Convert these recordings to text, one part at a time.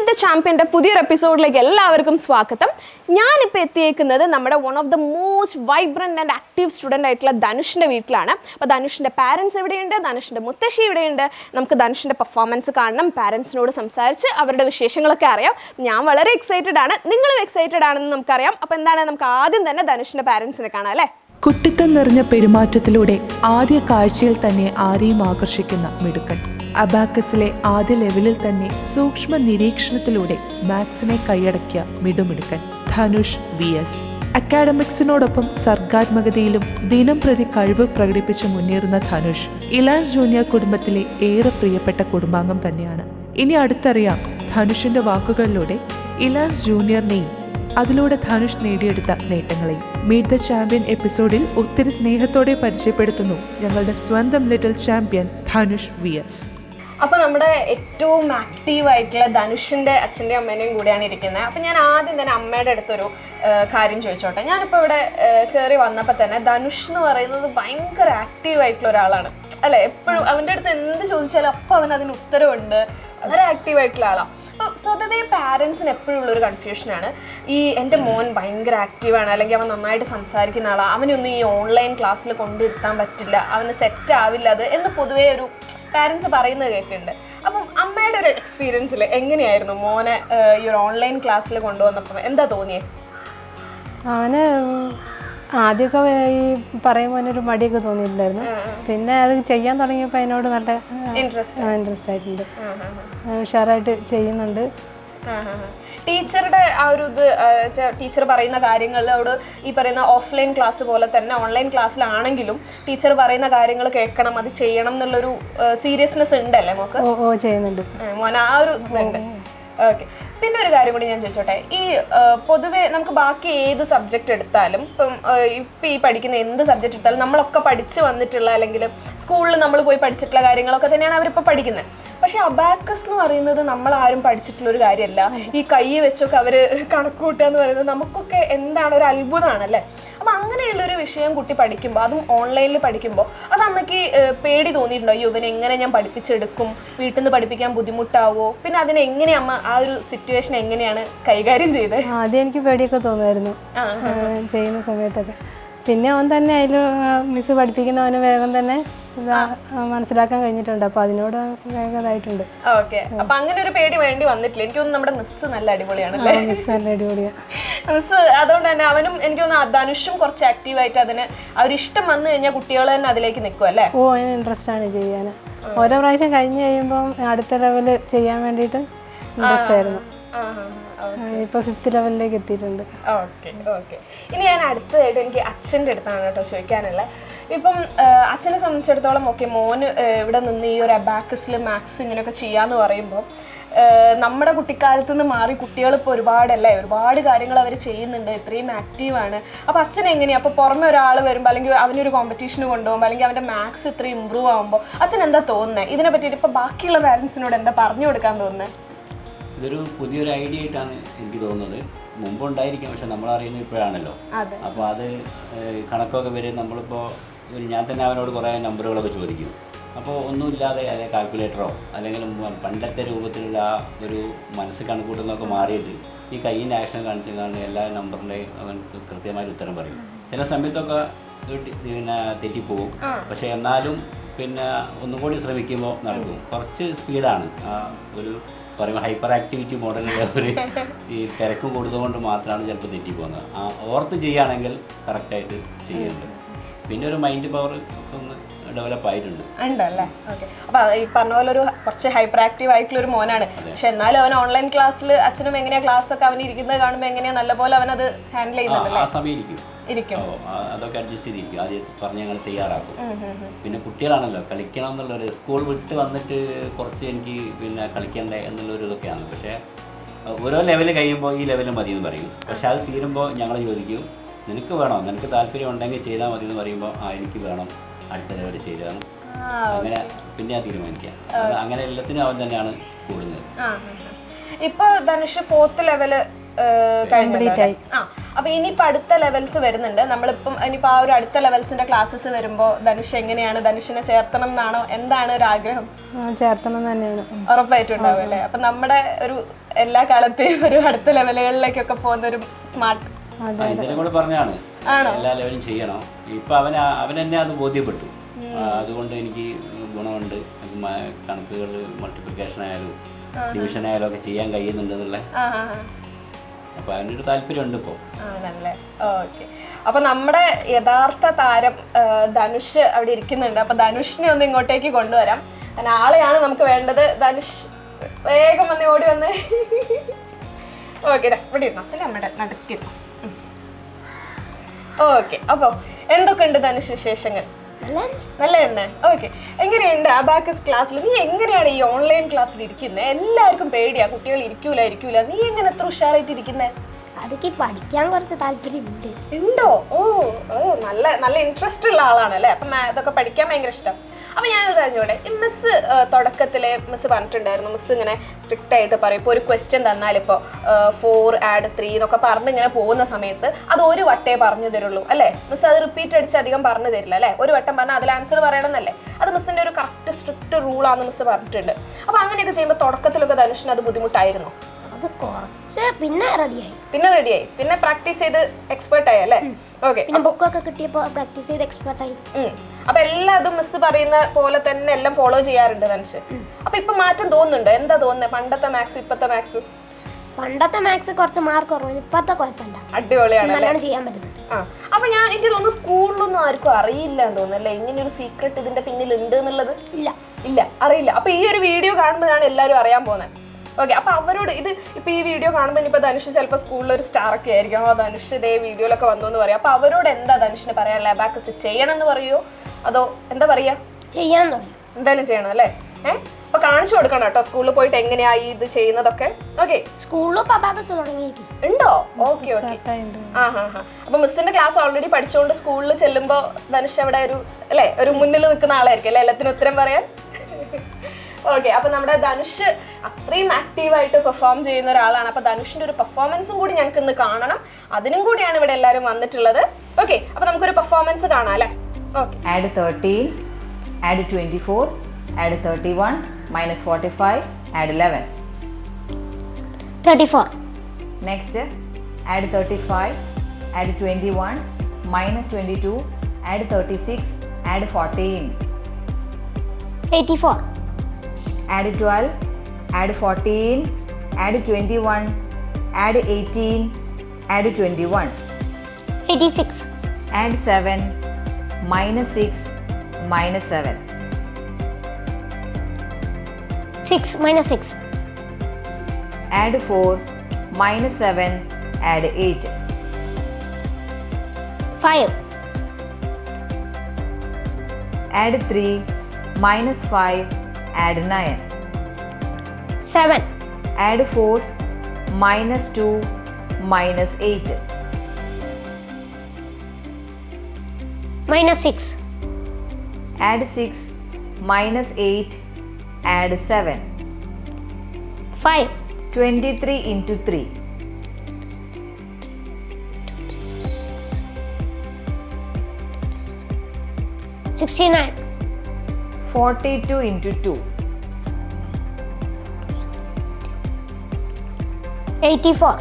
Meet the ചാമ്പ്യന്റെ പുതിയൊരു എപ്പിസോഡിലേക്ക് എല്ലാവർക്കും സ്വാഗതം. ഞാനിപ്പോൾ എത്തിയേക്കുന്നത് നമ്മുടെ one of the most vibrant and active student ആയിട്ടുള്ള ധനുഷിന്റെ വീട്ടിലാണ്. അപ്പോൾ ധനുഷിന്റെ പാരൻസ് ഇവിടെയുണ്ട് ധനുഷിന്റെ മുത്തശ്ശി ഇവിടെയുണ്ട് നമുക്ക് ധനുഷിന്റെ പെർഫോമൻസ് കാണണം. പാരൻസിനോട് സംസാരിച്ച് അവരുടെ വിശേഷങ്ങളൊക്കെ അറിയാം. ഞാൻ വളരെ എക്സൈറ്റഡ് ആണ്. നിങ്ങളും എക്സൈറ്റഡ് ആണെന്ന് നമുക്കറിയാം. അപ്പോൾ എന്താണ് നമുക്ക് ആദ്യം തന്നെ ധനുഷിന്റെ പാരൻസിനെ കാണാം അല്ലേ? കുട്ടിത്തം നിറഞ്ഞ പെരുമാറ്റത്തിലൂടെ ആദ്യ കാഴ്ചയിൽ തന്നെ ആരെയും ആകർഷിക്കുന്ന മിടുക്കൻ. അബാക്കസിലെ ആദ്യ ലെവലിൽ തന്നെ സൂക്ഷ്മ നിരീക്ഷണത്തിലൂടെ മാത്സിനെ കൈയടക്കിയ മിടുമിടുക്കൻ ധനുഷ് വി എസ്. അക്കാഡമിക്സിനോടൊപ്പം സർഗാത്മകതയിലും ദിനം പ്രതി കഴിവ് പ്രകടിപ്പിച്ച് മുന്നേറുന്ന ധനുഷ് ഇലാൻസ് ജൂനിയർ കുടുംബത്തിലെ ഏറെ പ്രിയപ്പെട്ട കുടുംബാംഗം തന്നെയാണ്. ഇനി അടുത്തറിയാം ധനുഷിന്റെ വാക്കുകളിലൂടെ ഇലാൻസ് ജൂനിയറിനെയും അതിലൂടെ ധനുഷ് നേടിയെടുത്ത നേട്ടങ്ങളെയും. മീറ്റ് ദ ചാമ്പ്യൻ എപ്പിസോഡിൽ ഒത്തിരി സ്നേഹത്തോടെ പരിചയപ്പെടുത്തുന്നു ഞങ്ങളുടെ സ്വന്തം little champion Dhanush V S. അപ്പോൾ നമ്മുടെ ഏറ്റവും ആക്റ്റീവ് ആയിട്ടുള്ള ധനുഷിന്റെ അച്ഛന്റെ അമ്മേനെയും കൂടെയാണ് ഇരിക്കുന്നത്. അപ്പൊ ഞാൻ ആദ്യം തന്നെ അമ്മയുടെ അടുത്തൊരു കാര്യം ചോദിച്ചോട്ടെ. ഞാനിപ്പോൾ ഇവിടെ കയറി വന്നപ്പോൾ തന്നെ ധനുഷ് എന്ന് പറയുന്നത് ഭയങ്കര ആക്റ്റീവ് ആയിട്ടുള്ള ഒരാളാണ്. അല്ലെ? എപ്പോഴും അവന്റെ അടുത്ത് എന്ത് ചോദിച്ചാലും അപ്പൊ അവൻ അതിന് ഉത്തരവുണ്ട്. വളരെ ആക്റ്റീവ് ആയിട്ടുള്ള ആളാണ് അപ്പോൾ സ്വതവേ പാരൻസിന് എപ്പോഴും ഉള്ളൊരു കൺഫ്യൂഷനാണ് ഈ എന്റെ മോൻ ഭയങ്കര ആക്റ്റീവാണ് അല്ലെങ്കിൽ അവൻ നന്നായിട്ട് സംസാരിക്കുന്ന ആളാണ് അവനൊന്നും ഈ ഓൺലൈൻ ക്ലാസ്സിൽ കൊണ്ടിരുത്താൻ പറ്റില്ല. അവന് സെറ്റ് ആവില്ല അത് എന്ന് പൊതുവേ ഒരു പാരൻസ് പറയുന്നത് കേൾക്കുന്നുണ്ട് അപ്പം അമ്മയുടെ ഒരു എക്സ്പീരിയൻസിൽ എങ്ങനെയായിരുന്നു മോനെ ഈ ഒരു ഓൺലൈൻ ക്ലാസ്സിൽ കൊണ്ടുവന്നപ്പോൾ എന്താ തോന്നിയേ? അവന് ആദ്യമൊക്കെ ഈ പറയുമ്പോൾ ഒരു മടിയൊക്കെ തോന്നിയിട്ടുണ്ടായിരുന്നു. പിന്നെ അത് ചെയ്യാൻ തുടങ്ങിയപ്പോൾ അതിനോട് നല്ല ഇൻട്രസ്റ്റ് ഇൻട്രസ്റ്റ് ആയിട്ടുണ്ട്. ഉഷാറായിട്ട് ചെയ്യുന്നുണ്ട്. ടീച്ചറുടെ ആ ഒരു ഇത് ടീച്ചർ പറയുന്ന കാര്യങ്ങളോട് ഈ പറയുന്ന ഓഫ്ലൈൻ ക്ലാസ് പോലെ തന്നെ ഓൺലൈൻ ക്ലാസ്സിലാണെങ്കിലും ടീച്ചർ പറയുന്ന കാര്യങ്ങൾ കേൾക്കണം അത് ചെയ്യണം എന്നുള്ളൊരു സീരിയസ്നെസ് ഉണ്ടല്ലേ നമുക്ക് ചെയ്യുന്നുണ്ട്. മോൻ ആ ഒരു ഇതുണ്ട്. ഓക്കെ. പിന്നെ ഒരു കാര്യം കൂടി ഞാൻ ചോദിച്ചോട്ടെ. ഈ പൊതുവേ നമുക്ക് ബാക്കി ഏത് സബ്ജക്റ്റ് എടുത്താലും ഇപ്പം ഇപ്പം ഈ പഠിക്കുന്ന എന്ത് സബ്ജക്റ്റ് എടുത്താലും നമ്മളൊക്കെ പഠിച്ച് വന്നിട്ടുള്ള അല്ലെങ്കിൽ സ്കൂളിൽ നമ്മൾ പോയി പഠിച്ചിട്ടുള്ള കാര്യങ്ങളൊക്കെ തന്നെയാണ് അവരിപ്പോൾ പഠിക്കുന്നത് പക്ഷേ അബാക്കസ് എന്ന് പറയുന്നത് നമ്മൾ ആരും പഠിച്ചിട്ടുള്ള ഒരു കാര്യമല്ല ഈ കൈ വെച്ചൊക്കെ അവർ കണക്ക് കൂട്ടുക എന്ന് പറയുന്നത് നമുക്കൊക്കെ എന്താണ് ഒരു അത്ഭുതമാണല്ലേ? അപ്പം അങ്ങനെയുള്ളൊരു വിഷയം കുട്ടി പഠിക്കുമ്പോൾ അതും ഓൺലൈനിൽ പഠിക്കുമ്പോൾ അത് അമ്മയ്ക്ക് പേടി തോന്നിയിട്ടുണ്ടോ? അയ്യോ ഇവനെ എങ്ങനെ ഞാൻ പഠിപ്പിച്ചെടുക്കും? വീട്ടിൽ നിന്ന് പഠിപ്പിക്കാൻ ബുദ്ധിമുട്ടാവോ? പിന്നെ അതിനെങ്ങനെ അമ്മ ആ ഒരു സിറ്റുവേഷൻ എങ്ങനെയാണ് കൈകാര്യം ചെയ്തത് ആദ്യം എനിക്ക് പേടിയൊക്കെ തോന്നുമായിരുന്നു ചെയ്യുന്ന സമയത്തൊക്കെ. പിന്നെ അവൻ തന്നെ അതിൽ മിസ് പഠിപ്പിക്കുന്നവന് വേഗം തന്നെ മനസ്സിലാക്കാൻ കഴിഞ്ഞിട്ടുണ്ട്. അപ്പൊ അതിനോട് വേഗതായിട്ടുണ്ട് ഓക്കെ. അപ്പൊ അങ്ങനെ ഒരു പേടി വേണ്ടി വന്നിട്ടില്ല. എനിക്ക് തോന്നുന്നു നമ്മുടെ മിസ് നല്ല അടിപൊളിയാണ് മിസ് നല്ല അടിപൊളിയാണ് മിസ് അതുകൊണ്ട് തന്നെ അവനും എനിക്ക് തോന്നുന്നു ധനുഷും കുറച്ച് ആക്റ്റീവായിട്ട് അതിന് അവരിഷ്ടം ഇഷ്ടം വന്നു കഴിഞ്ഞാൽ കുട്ടികൾ തന്നെ അതിലേക്ക് നിൽക്കും അല്ലേ? ഓ അതിന് ഇൻട്രസ്റ്റ് ആണ് ചെയ്യാൻ ഓരോ പ്രാവശ്യം കഴിഞ്ഞ് കഴിയുമ്പോൾ അടുത്ത ലെവൽ ചെയ്യാൻ വേണ്ടിയിട്ട് ഇൻട്രസ്റ്റ് ആയിരുന്നു. ഫിഫ്ത്ത് ലെവലിലേക്ക് എത്തിയിട്ടുണ്ട്. Okay okay. ഇനി ഞാൻ അടുത്തതായിട്ട് എനിക്ക് അച്ഛന്റെ അടുത്താണ് കേട്ടോ ചോദിക്കാനുള്ളത്. ഇപ്പം അച്ഛനെ സംബന്ധിച്ചിടത്തോളം ഓക്കെ മോന് ഇവിടെ നിന്ന് ഈ ഒരു അബാക്കസിൽ മാത്സ് ഇങ്ങനെയൊക്കെ ചെയ്യാന്ന് പറയുമ്പോൾ നമ്മുടെ കുട്ടിക്കാലത്ത് നിന്ന് മാറി കുട്ടികൾ ഇപ്പോൾ ഒരുപാടല്ലേ? ഒരുപാട് കാര്യങ്ങൾ അവർ ചെയ്യുന്നുണ്ട്. ഇത്രയും ആക്റ്റീവാണ് അപ്പോൾ അച്ഛൻ എങ്ങനെയാണ് അപ്പോൾ പുറമെ ഒരാൾ വരുമ്പോൾ അല്ലെങ്കിൽ അവനൊരു കോമ്പറ്റീഷന് കൊണ്ടുപോകുമ്പോൾ അല്ലെങ്കിൽ അവന്റെ മാത്സ് ഇത്രയും ഇമ്പ്രൂവ് ആകുമ്പോൾ അച്ഛൻ എന്താ തോന്നുന്നത് ഇതിനെ പറ്റിയിട്ട് ഇപ്പോൾ ബാക്കിയുള്ള പാരൻസിനോട് എന്താ പറഞ്ഞു കൊടുക്കാൻ തോന്നുന്നത് ഇതൊരു പുതിയൊരു ഐഡിയ ആയിട്ടാണ് എനിക്ക് തോന്നുന്നത്. മുമ്പ് ഉണ്ടായിരിക്കാം പക്ഷെ നമ്മൾ അറിയുന്നത് ഇപ്പോഴാണല്ലോ അപ്പോൾ അത് കണക്കൊക്കെ വരും നമ്മളിപ്പോൾ ഞാൻ തന്നെ അവനോട് കുറേ നമ്പറുകളൊക്കെ ചോദിക്കും. അപ്പോൾ ഒന്നുമില്ലാതെ അതെ കാൽക്കുലേറ്ററോ അല്ലെങ്കിൽ പണ്ടത്തെ രൂപത്തിലുള്ള ആ ഒരു മനസ്സ് കണക്കൂട്ടുന്നൊക്കെ മാറിയിട്ട് ഈ കയ്യിന്റെ ആക്ഷൻ കാണിച്ചു കാണുന്ന എല്ലാ നമ്പറിന്റെയും അവൻ കൃത്യമായിട്ട് ഉത്തരം പറയും. ചില സമയത്തൊക്കെ പിന്നെ തെറ്റിപ്പോവും. പക്ഷെ എന്നാലും പിന്നെ ഒന്നുകൂടി ശ്രമിക്കുമ്പോൾ നടക്കും. കുറച്ച് സ്പീഡാണ് ആ ഒരു പറയുമ്പോൾ ഹൈപ്പർ ആക്ടിവിറ്റി മോഡലിലെ ഒരു ഈ തിരക്ക് കൊടുത്തുകൊണ്ട് മാത്രമാണ് ചിലപ്പോൾ തെറ്റിപ്പോകുന്നത്. ആ ഓർത്ത് ചെയ്യുകയാണെങ്കിൽ കറക്റ്റായിട്ട് ചെയ്യുന്നുണ്ട്. പിന്നെ ഒരു മൈൻഡ് പവർ ഒന്ന് ഡെവലപ്പ് ആയിട്ടുണ്ട്. ഉണ്ടല്ലേ? ഓക്കെ അപ്പൊ ഈ പറഞ്ഞ പോലെ ഒരു കുറച്ച് ഹൈപ്പർ ആക്റ്റീവ് ആയിട്ടുള്ള ഒരു മോനാണ് പക്ഷെ എന്നാലും അവൻ ഓൺലൈൻ ക്ലാസ്സിൽ അച്ഛനും എങ്ങനെയാ ക്ലാസ് ഒക്കെ അവൻ ഇരിക്കുന്നത് കാണുമ്പോൾ എങ്ങനെയാ നല്ലപോലെ അവൻ അത് ഹാൻഡിൽ ചെയ്യുന്നുണ്ടല്ലേ? ആ സമയം ഇരിക്കും. അതൊക്കെ അഡ്ജസ്റ്റ് ചെയ്തിരിക്കും. ആദ്യം പറഞ്ഞ് ഞങ്ങൾ തയ്യാറാക്കും. പിന്നെ കുട്ടികളാണല്ലോ കളിക്കണം എന്നുള്ളൊരു സ്കൂൾ വിട്ട് വന്നിട്ട് കുറച്ച് എനിക്ക് പിന്നെ കളിക്കണ്ടേ എന്നുള്ളൊരു ഇതൊക്കെയാണ്. പക്ഷേ ഓരോ ലെവൽ കഴിയുമ്പോൾ ഈ ലെവൽ മതി എന്ന് പറയും. പക്ഷെ അത് തീരുമ്പോൾ ഞങ്ങൾ ചോദിക്കും നിനക്ക് വേണോ? നിനക്ക് താല്പര്യം ഉണ്ടെങ്കിൽ ചെയ്താൽ മതി എന്ന് പറയുമ്പോൾ ആ എനിക്ക് വേണം അടുത്ത ലെവൽ ചെയ്താണ് അങ്ങനെ പിന്നെ ആ തീരുമാനിക്കാം അങ്ങനെ എല്ലാത്തിനും അവൻ തന്നെയാണ് കൂടുന്നത്. ഇപ്പൊ ധനുഷ് ഫോർത്ത് ലെവൽ കഴിഞ്ഞില്ലേ ആ അപ്പൊ ഇനിയിപ്പോ അടുത്ത ലെവൽസ് വരുന്നുണ്ട്. നമ്മളിപ്പം ഇനിയിപ്പോ ആ ഒരു അടുത്ത ലെവൽസിന്റെ ക്ലാസ്സസ് വരുമ്പോ ധനുഷ് എങ്ങനെയാണ്? ധനുഷിനെ ചേർത്തണം എന്നാണോ? എന്താണ് ഒരു ആഗ്രഹം? ചേർത്തണം തന്നെയാണ്. ഉറപ്പായിട്ടും ഉണ്ടാവും അല്ലേ? അപ്പൊ നമ്മുടെ ഒരു എല്ലാ കാലത്തെയും ഒരു അടുത്ത ലെവലുകളിലേക്കൊക്കെ പോകുന്ന ഒരു സ്മാർട്ട് ഇതിലും കൂടെ പറഞ്ഞാണ്. എല്ലാ ലെവലും ചെയ്യണം. ഇപ്പൊ അവൻ അവൻ തന്നെ അത് ബോധ്യപ്പെട്ടു. അതുകൊണ്ട് എനിക്ക് ഗുണമുണ്ട്. കണക്കുകൾ മൾട്ടിപ്ലിക്കേഷൻ ആയാലും ഡിവിഷൻ ആയാലും ഒക്കെ ചെയ്യാൻ കഴിയുന്നുണ്ട് എന്നുള്ള ആ ആ ആ. അപ്പോൾ അതിനൊരു താല്പര്യമുണ്ട് ഇപ്പോൾ ആണല്ലേ? ഓക്കെ. അപ്പൊ നമ്മുടെ യഥാർത്ഥ താരം ധനുഷ് അവിടെ ഇരിക്കുന്നുണ്ട്. അപ്പൊ ധനുഷിനെ ഒന്ന് ഇങ്ങോട്ടേക്ക് കൊണ്ടുവരാം. കാരണം നമുക്ക് വേണ്ടത്. ധനുഷ് വേഗം വന്ന് ഓടി വന്ന്. ഓക്കെ ഇവിടെ ഇരുന്നു. അപ്പൊ എന്തൊക്കെയുണ്ട് ധനുഷ് വിശേഷങ്ങൾ? നല്ല തന്നെ ഓക്കെ എങ്ങനെയുണ്ട് അബാക്കസ് ക്ലാസ്സിൽ നീ എങ്ങനെയാണ് ഈ ഓൺലൈൻ ക്ലാസ്സിൽ ഇരിക്കുന്നത് എല്ലാവർക്കും പേടിയാ. കുട്ടികൾ ഇരിക്കൂല ഇരിക്കൂല. നീ എങ്ങനെ എത്ര ഉഷാറായിട്ട് ഇരിക്കുന്നത് അതൊക്കെ പഠിക്കാൻ കുറച്ച് താല്പര്യമുണ്ട്. ഉണ്ടോ? ഓ ഓ നല്ല നല്ല ഇൻട്രസ്റ്റ് ഉള്ള ആളാണ് അല്ലേ അപ്പം ഇതൊക്കെ പഠിക്കാൻ ഭയങ്കര ഇഷ്ടം. അപ്പം ഞാൻ കഴിഞ്ഞോടെ ഈ മിസ് തുടക്കത്തിലെ മിസ് പറഞ്ഞിട്ടുണ്ടായിരുന്നു. മിസ് ഇങ്ങനെ സ്ട്രിക്റ്റ് ആയിട്ട് പറയും. ഇപ്പോൾ ഒരു ക്വസ്റ്റ്യൻ തന്നാൽ ഇപ്പോൾ ഫോർ ആഡ് ത്രീ എന്നൊക്കെ പറഞ്ഞ് ഇങ്ങനെ പോകുന്ന സമയത്ത് അത് ഒരു വട്ടേ പറഞ്ഞു തരുള്ളൂ അല്ലേ? മിസ് അത് റിപ്പീറ്റ് അടിച്ച് അധികം പറഞ്ഞു തരില്ല അല്ലേ? ഒരു വട്ടം പറഞ്ഞാൽ അതിൽ ആൻസർ പറയണമെന്നല്ലേ? അത് മിസ്സിന്റെ ഒരു കറക്റ്റ് സ്ട്രിക്റ്റ് റൂളാണെന്ന് മിസ് പറഞ്ഞിട്ടുണ്ട്. അപ്പോൾ അങ്ങനെയൊക്കെ ചെയ്യുമ്പോൾ തുടക്കത്തിലൊക്കെ ധനുഷിന് അത് ബുദ്ധിമുട്ടായിരുന്നു? അത് കുറച്ച് പിന്നെ റെഡിയായി പിന്നെ റെഡിയായി പിന്നെ പ്രാക്ടീസ് ചെയ്ത് എക്സ്പേർട്ട് ആയി അല്ലേ? ഓക്കെ പിന്നെ ബുക്കൊക്കെ കിട്ടിയപ്പോൾ പ്രാക്ടീസ് ചെയ്ത് എക്സ്പേർട്ട് ആയി. അപ്പൊ എല്ലാം അതും മിസ് പറയുന്ന പോലെ തന്നെ എല്ലാം ഫോളോ ചെയ്യാറുണ്ട് മനസ്സ് അപ്പൊ ഇപ്പൊ മാറ്റം തോന്നുന്നുണ്ട്? എന്താ തോന്നുന്നത് പണ്ടത്തെ മാത്സ് ഇപ്പത്തെ മാത്സ് പണ്ടത്തെ മാത്സ് കുറച്ച് മാർക്ക് കുറവ് ഇപ്പത്തെ കുഴപ്പമില്ല. അടിപൊളിയാണ് നല്ലോണം ചെയ്യാൻ പറ്റുന്നത് അപ്പൊ ഞാൻ എനിക്ക് തോന്നുന്നു സ്കൂളിലൊന്നും ആർക്കും അറിയില്ല എന്ന് തോന്നുന്നു അല്ലേ? ഇങ്ങനെ ഒരു സീക്രട്ട് ഇതിന്റെ പിന്നിൽ ഉണ്ട് എന്നുള്ളത്? ഇല്ല. ഇല്ല. അറിയില്ല. അപ്പൊ ഈ ഒരു വീഡിയോ കാണുമ്പോഴാണ് എല്ലാവരും അറിയാൻ പോകുന്നത്. ഓക്കെ അപ്പൊ അവരോട് ഇത് ഇപ്പൊ ഈ വീഡിയോ കാണുമ്പോൾ ഇപ്പൊ ധനുഷ് ചിലപ്പോൾ സ്കൂളിൽ ഒരു സ്റ്റാർ ഒക്കെ ആയിരിക്കും. ആ ധനുഷ് ഇതേ വീഡിയോയിലൊക്കെ വന്നു എന്ന് പറയാം. അപ്പൊ അവരോട് എന്താ ധനുഷിന് പറയാനുള്ള? അബാക്കസ് ചെയ്യണം എന്ന് പറയുമോ അതോ എന്താ പറയാ? ചെയ്യണം പറയും. എന്തായാലും ചെയ്യണം അല്ലേ? ഏഹ് അപ്പൊ കാണിച്ചു കൊടുക്കണം കേട്ടോ. സ്കൂളിൽ പോയിട്ട് എങ്ങനെയായി ഇത് ചെയ്യുന്നതൊക്കെ. ഓക്കെ സ്കൂളിലും തുടങ്ങിയിട്ട് ഉണ്ടോ? ഓക്കെ ഓക്കെ ആ ഹാ ഹാ. അപ്പൊ മിസ്സിന്റെ ക്ലാസ് ഓൾറെഡി പഠിച്ചുകൊണ്ട് സ്കൂളിൽ ചെല്ലുമ്പോ ധനുഷ് അവിടെ ഒരു അല്ലേ? ഒരു മുന്നിൽ നിൽക്കുന്ന ആളായിരിക്കും അല്ലേ? എല്ലാത്തിനും ഉത്തരം പറയാൻ? ഓക്കെ അപ്പൊ നമ്മുടെ ധനുഷ് അത്രയും ആക്റ്റീവായിട്ട് പെർഫോം ചെയ്യുന്ന ഒരാളാണ്. അപ്പൊ ധനുഷിന്റെ ഒരു പെർഫോമൻസും കൂടി ഞങ്ങൾക്ക് ഇന്ന് കാണണം. അതിനും കൂടിയാണ് ഇവിടെ എല്ലാവരും വന്നിട്ടുള്ളത്. ഓക്കെ അപ്പൊ നമുക്കൊരു പെർഫോമൻസ് കാണാം അല്ലേ? Okay add 13, add 24, one 31, forty 45, add 11. Thirty four add 35, minus 21, two 22, thirty 36, add 14, eighty four add 12, add 14, add 21, add 18, add 21. 86. Add 7, minus 6, minus 7. 6 minus 6. Add 4, minus 7, add 8. 5. Add 3, minus 5, add 9. 7. Add 4, minus 2, minus 8. Minus 6. Add 6, minus 8, add 7. 5. 23 into 3. 69. 42 into 2. 84.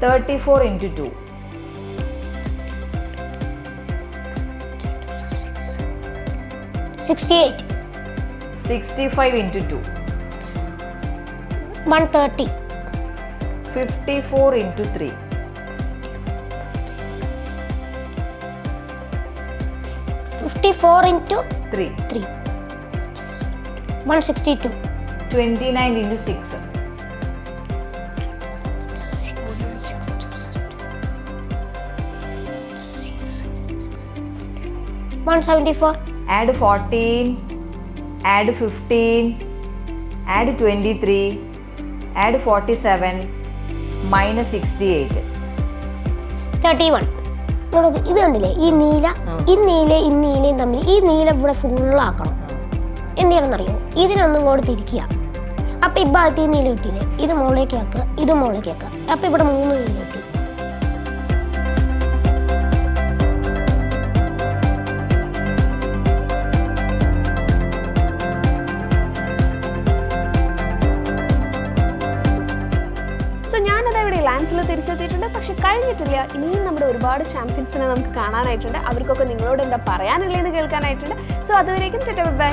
34 into 2. 68. 65 into 2. 130. 54 into 3. Fifty four into three three one sixty two twenty nine into six one seventy four add fourteen add fifteen add twenty three add forty seven minus sixty eight thirty one ഇത് കണ്ടില്ലേ? ഈ നീല ഈ നീല ഈ നീലയും തമ്മിൽ ഈ നീല ഇവിടെ ഫുള്ളാക്കണം എന്ത് ചെയ്യണമെന്നറിയോ ഇതിനൊന്നും കൂടെ തിരിക്കുക. അപ്പം ഈ ഭാഗത്ത് ഈ നീല കിട്ടിയില്ലേ? ഇത് മുകളിലേക്ക് ആക്കുക ഇത് മുകളിലേക്ക് ആക്കുക. അപ്പം ഇവിടെ മൂന്ന് നീല കിട്ടി. കഴിഞ്ഞിട്ടില്ല ഇനിയും നമ്മുടെ ഒരുപാട് ചാമ്പ്യൻസിനെ നമുക്ക് കാണാനായിട്ടുണ്ട്. അവർക്കൊക്കെ നിങ്ങളോട് എന്താ പറയാനുള്ളതെന്ന് കേൾക്കാനായിട്ടുണ്ട്. സോ അതുവരേക്കും ബൈ.